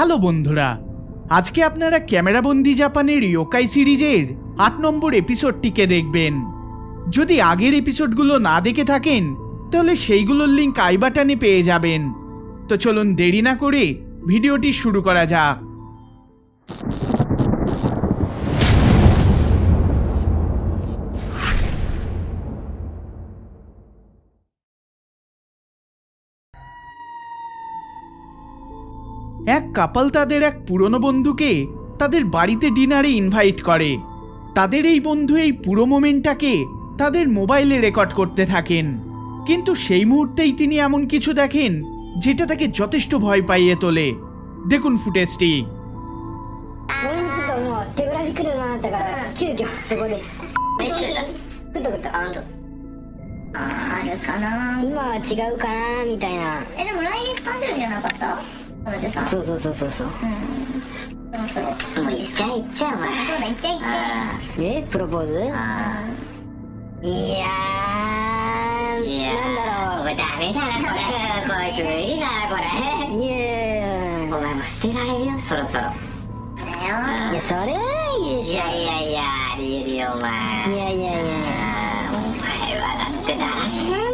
Hello বন্ধুরা, আজকে আপনারা ক্যামেরাবন্দি জাপানের ইয়োকাই সিরিজের আট নম্বর এপিসোডটিকে দেখবেন। যদি আগের এপিসোডগুলো না দেখে থাকেন, তাহলে সেইগুলোর লিঙ্ক আই বাটানে পেয়ে যাবেন। তো চলুন দেরি না করে ভিডিওটি শুরু করা যাক। এক কাপাল তাদের এক পুরনো বন্ধুকে তাদের বাড়িতে ডিনারে ইনভাইট করে তাদের এই বন্ধু এই পুরো মোমেন্টটাকে তাদের মোবাইলে রেকর্ড করতে থাকেন কিন্তু সেই মুহূর্তেই তিনি এমন কিছু দেখেন যেটা তাকে যথেষ্ট ভয় পাইয়ে তোলে দেখুন ফুটেজটি 俺もちょっともう手ぶらで来るなったから急遽そこでめっちゃグッとグッとあとあるかな今は違うかなみたいなえでも来月誕生日じゃなかった そうそうそうそうそう。うん。そろそろもう言っちゃえ言っちゃえお前そう。だ言っちゃえ？言っちゃええプロポーズ？いやー。いやなんだろう。これダメだな。これ。こいつ無理だなこれ。いやお前も捨てられ。るよそろそろいや、それはいいでしょ。いやいやいや、ありえるよ、お前。いやいやいや。お前はだってな、ない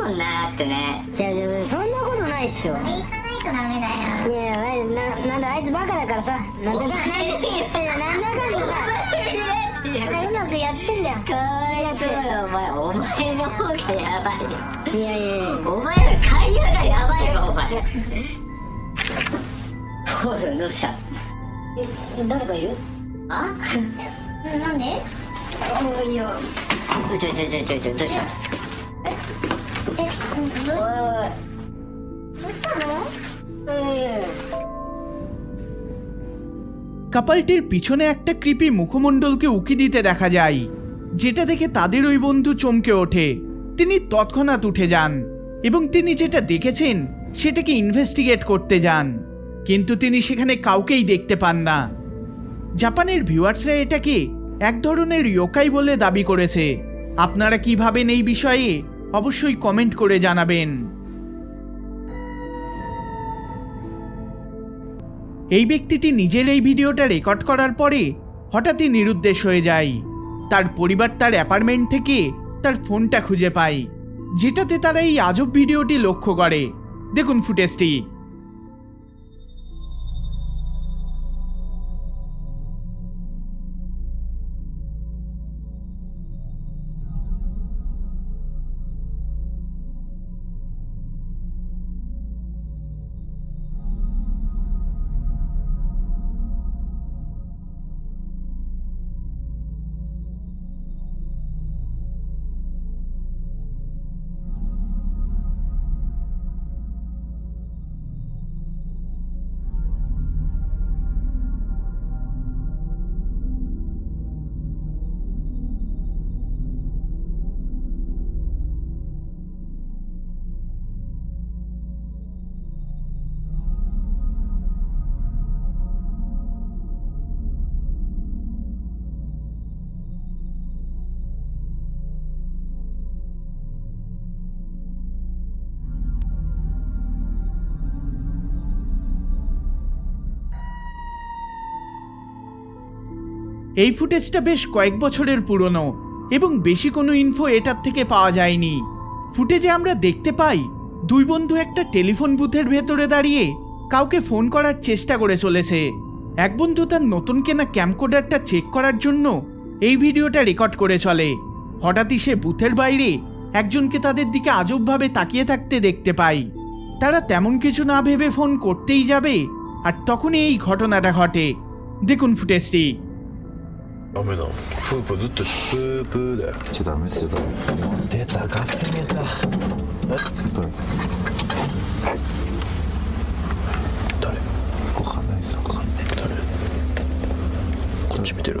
もんなってね。いや、でもそんなことないっしょ。行かダメだよ。いや、マジな、なんだ、あいつバカだからさ。なんだ、なんだ、なんだかんださ。うまくやってんだよ。かわいそうよ、お前。お前の方がやばい。いやいやいや。お前ら会話がやばいわ、お前。どうしたどうしたえ、誰かいるあなんでおいや。ちょちょちょちょちょ、どうしたえ、え、どうお。どうしたの。কাপালটির পিছনে একটা কৃপি মুখমণ্ডলকে উকি দিতে দেখা যায়, যেটা দেখে তাদের ওই বন্ধু চমকে ওঠে। তিনি তৎক্ষণাৎ উঠে যান এবং তিনি যেটা দেখেছেন, সেটাকে ইনভেস্টিগেট করতে যান। কিন্তু তিনি সেখানে কাউকেই দেখতে পান না। জাপানের ভিউয়ার্সরা এটাকে এক ধরনের ইয়োকাই বলে দাবি করেছে। আপনারা কি ভাবেন এই বিষয়ে? অবশ্যই কমেন্ট করে জানাবেন। এই ব্যক্তিটি নিজের এই ভিডিওটা রেকর্ড করার পরে হঠাৎই নিরুদ্দেশ হয়ে যায়। তার পরিবার তার অ্যাপার্টমেন্ট থেকে তার ফোনটা খুঁজে পায়, যেটাতে তারা এই আজব ভিডিওটি লক্ষ্য করে। দেখুন ফুটেজটি। এই ফুটেজটা বেশ কয়েক বছরের পুরনো এবং বেশি কোনো ইনফো এটার থেকে পাওয়া যায়নি। ফুটেজে আমরা দেখতে পাই, দুই বন্ধু একটা টেলিফোন বুথের ভেতরে দাঁড়িয়ে কাউকে ফোন করার চেষ্টা করে চলেছে। এক বন্ধু তার নতুন কেনা ক্যাম্পকোডারটা চেক করার জন্য এই ভিডিওটা রেকর্ড করে চলে। হঠাৎই সে বুথের বাইরে একজনকে তাদের দিকে আজবভাবে তাকিয়ে থাকতে দেখতে পাই। তারা তেমন কিছু না ভেবে ফোন করতেই যাবে আর তখনই এই ঘটনাটা ঘটে। দেখুন ফুটেজটি। ダメだ。プープーずっとプープーだよちょっとダメです。よ出たガスネタ。先輩誰？わかんないですわかんないです。誰？こっち見てる？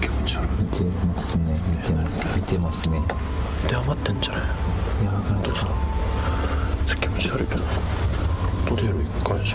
気持ち悪見てますね見てます見てますね。い電話待ってんじゃない？いやわかん。ないですか気持ち悪いけど。取れる一回じ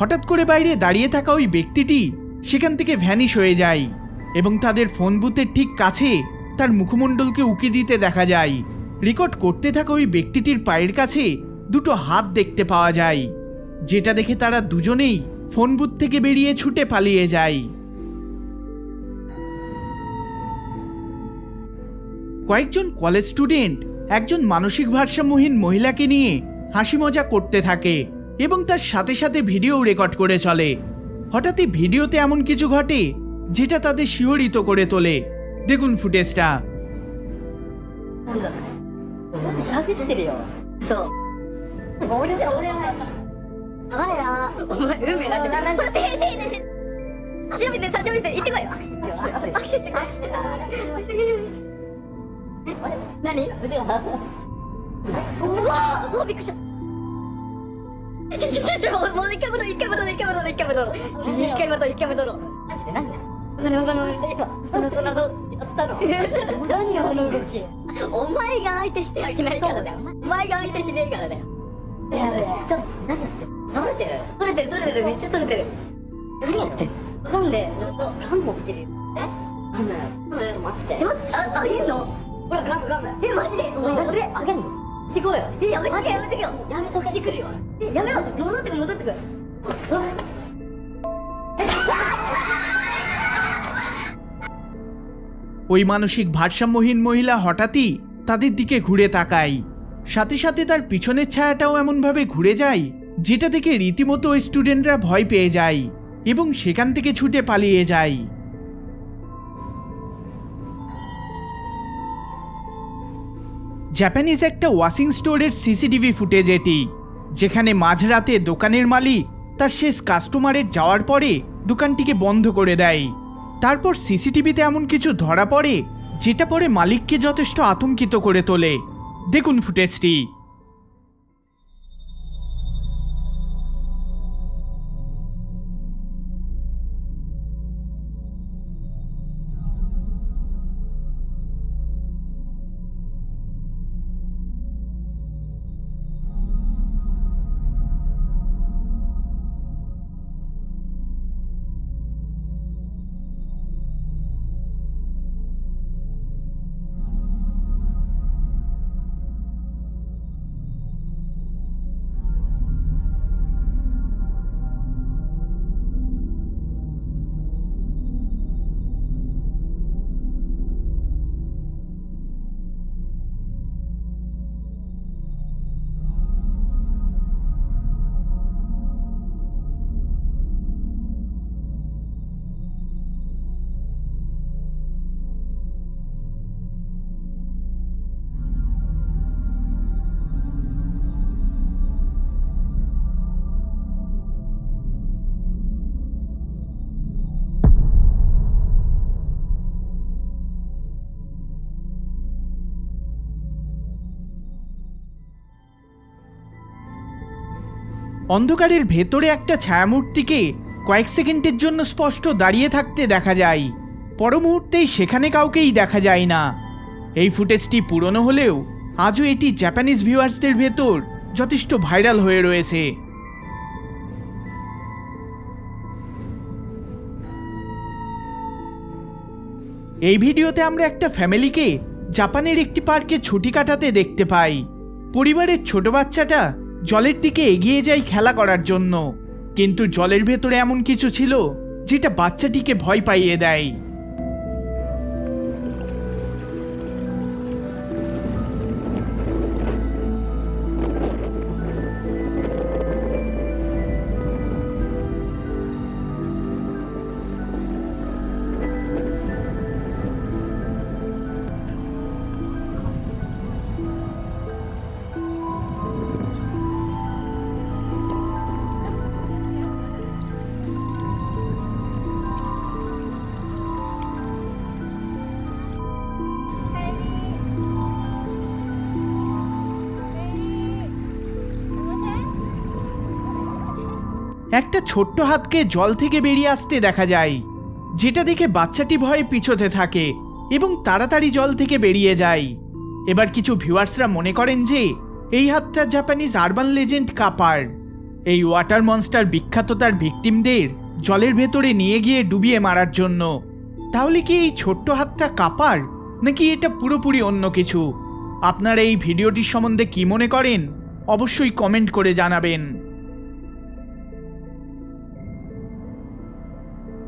হঠাৎ করে বাইরে দাঁড়িয়ে থাকা ওই ব্যক্তিটি সেখান থেকে ভ্যানিশ হয়ে যায় এবং তাদের ফোন বুথের ঠিক কাছে তার মুখমণ্ডলকে উকি দিতে দেখা যায়। রেকর্ড করতে থাকা ওই ব্যক্তিটির পায়ের কাছে দুটো হাত দেখতে পাওয়া যায়, যেটা দেখে তারা দুজনেই ফোন বুথ থেকে বেরিয়ে ছুটে পালিয়ে যায়। কয়েকজন কলেজ স্টুডেন্ট একজন মানসিক ভারসাম্যহীন মহিলাকে নিয়ে হাসি মজা করতে থাকে। এবং তার সাথে সাথে ভিডিও রেকর্ড করে চলে হঠাৎই ভিডিওতে এমন কিছু ঘটে যেটা তাদের শিহরিত করে তোলে দেখুন ফুটেজটা 喋ってるよそう俺で俺はあらお前運命なんてなんだって初めて初めて行ってこいよ何うわーびっくりした もう一回戻ろう一回戻ろう一回戻ろう一回戻ろう一回戻ろう一回戻ろう何そのそのそのそのやったの何よその動きお前が相手してはいけないからだよお前が相手しねえから。だよいやちょっと何やって撮れてる撮れてる撮れてるめっちゃ撮れてる何やってなんで何持ってるよえなんだよ待ってああげんのほらガムガムえマジで俺あげんの？行こうよえやめとけやめとけよやめとけてくるよえやめろ戻ってくる戻ってくるうわ ওই মানসিক ভারসাম্যহীন মহিলা হঠাৎই তাদের দিকে ঘুরে তাকায় সাথে সাথে তার পিছনের ছায়াটাও এমনভাবে ঘুরে যায় যেটা দেখে রীতিমতো ওই স্টুডেন্টরা ভয় পেয়ে যায় এবং সেখান থেকে ছুটে পালিয়ে যায় জাপানিজ একটা ওয়াশিং স্টোরের সিসিটিভি ফুটেজ এটি, যেখানে মাঝরাতে দোকানের মালিক তার শেষ কাস্টমারের যাওয়ার পরে দোকানটিকে বন্ধ করে দেয়। তারপর সিসিটিভিতে এমন কিছু ধরা পড়ে, যেটা পরে মালিককে যথেষ্ট আতঙ্কিত করে তোলে। দেখুন ফুটেজটি অন্ধকারের ভেতরে একটা ছায়ামূর্তিকে কয়েক সেকেন্ডের জন্য স্পষ্ট দাঁড়িয়ে থাকতে দেখা যায়। পর মুহূর্তেই সেখানে কাউকেই দেখা যায় না। এই ফুটেজটি পুরনো হলেও আজও এটি জাপানিজ ভিউয়ার্সদের ভেতর যথেষ্ট ভাইরাল হয়ে রয়েছে। এই ভিডিওতে আমরা একটা ফ্যামিলিকে জাপানের একটি পার্কে ছুটি কাটাতে দেখতে পাই। পরিবারের ছোট বাচ্চাটা জলের দিকে এগিয়ে যায় খেলা করার জন্য। কিন্তু জলের ভেতরে এমন কিছু ছিল, যেটা বাচ্চাটিকে ভয় পাইয়ে দেয়। একটা ছোট্ট হাতকে জল থেকে বেরিয়ে আসতে দেখা যায়, যেটা দেখে বাচ্চাটি ভয়ে পিছোতে থাকে এবং তাড়াতাড়ি জল থেকে বেরিয়ে যায়। এবার কিছু ভিউয়ার্সরা মনে করেন যে, এই হাতটা জাপানিজ আরবান লেজেন্ড কাপার। এই ওয়াটার মনস্টার বিখ্যাত তার ভিকটিমদের জলের ভেতরে নিয়ে গিয়ে ডুবিয়ে মারার জন্য। তাহলে কি এই ছোট্ট হাতটা কাপার, নাকি এটা পুরোপুরি অন্য কিছু? আপনারা এই ভিডিওটির সম্বন্ধে কি মনে করেন, অবশ্যই কমেন্ট করে জানাবেন।